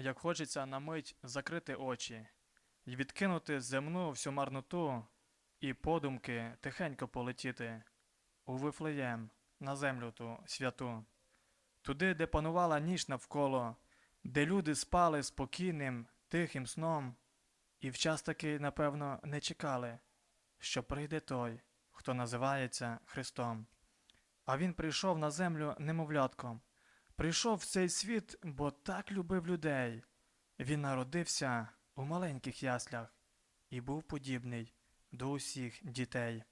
як хочеться на мить закрити очі і відкинути земну всю марноту, і подумки тихенько полетіти у Вифлеєм, на землю ту святу, туди, де панувала ніч навколо, де люди спали спокійним, тихим сном, і вчас таки, напевно, не чекали, що прийде той, хто називається Христом. А він прийшов на землю немовлятком, прийшов в цей світ, бо так любив людей. Він народився у маленьких яслях і був подібний до усіх дітей.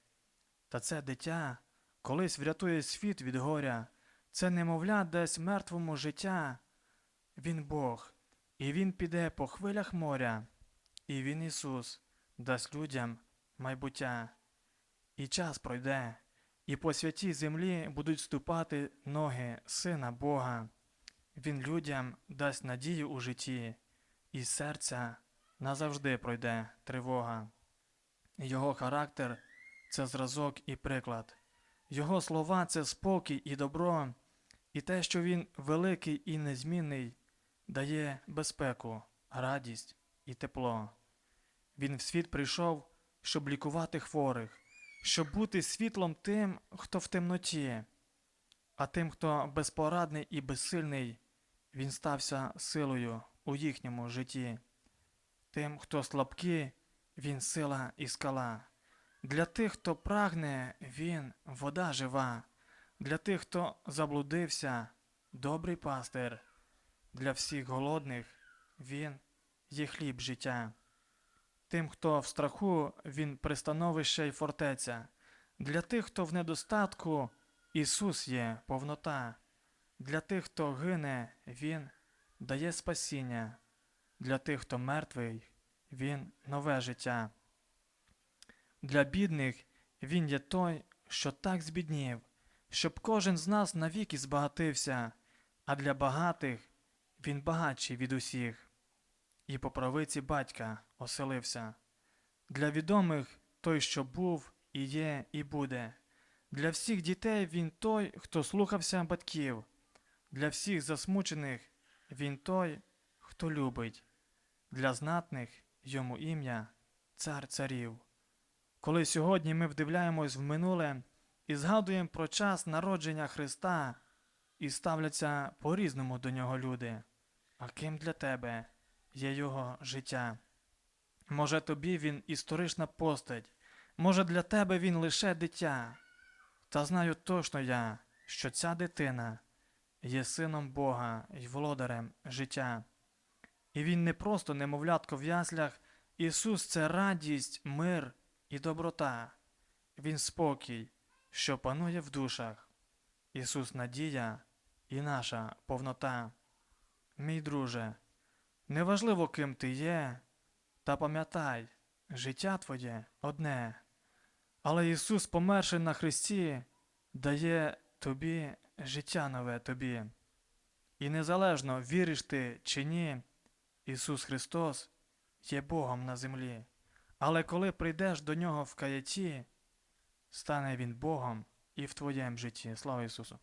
Та це дитя колись врятує світ від горя, це немовля дасть мертвому життя. Він Бог, і Він піде по хвилях моря, і Він Ісус дасть людям майбуття. І час пройде, і по святій землі будуть ступати ноги Сина Бога. Він людям дасть надію у житті, і серця назавжди пройде тривога. Його характер це зразок і приклад. Його слова це спокій і добро, і те, що він великий і незмінний, дає безпеку, радість і тепло. Він в світ прийшов, щоб лікувати хворих, щоб бути світлом тим, хто в темноті, а тим, хто безпорадний і безсильний, він стався силою у їхньому житті. Тим, хто слабкі, він сила і скала. Для тих, хто прагне, він вода жива. Для тих, хто заблудився, добрий пастир. Для всіх голодних він є хліб життя. Тим, хто в страху, він пристановище й фортеця. Для тих, хто в недостатку, Ісус є повнота. Для тих, хто гине, Він дає спасіння. Для тих, хто мертвий, Він нове життя. Для бідних Він є той, що так збіднів, щоб кожен з нас навіки збагатився, а для багатих Він багатший від усіх, і по правиці батька оселився. Для відомих той, що був, і є, і буде. Для всіх дітей він той, хто слухався батьків. Для всіх засмучених він той, хто любить. Для знатних йому ім'я цар царів. Коли сьогодні ми вдивляємось в минуле і згадуємо про час народження Христа, і ставляться по-різному до нього люди, а ким для тебе є його життя? Може, тобі він історична постать, може, для тебе він лише дитя. Та знаю точно я, що ця дитина є сином Бога і володарем життя. І він не просто немовлятко в яслях, Ісус це радість, мир і доброта. Він спокій, що панує в душах. Ісус надія і наша повнота. Мій друже, неважливо, ким ти є, та пам'ятай, життя твоє одне. Але Ісус, померши на Христі, дає тобі життя нове тобі. І незалежно віриш ти чи ні, Ісус Христос є Богом на землі. Але коли прийдеш до Нього в каяті, стане Він Богом і в твоєму житті. Слава Ісусу!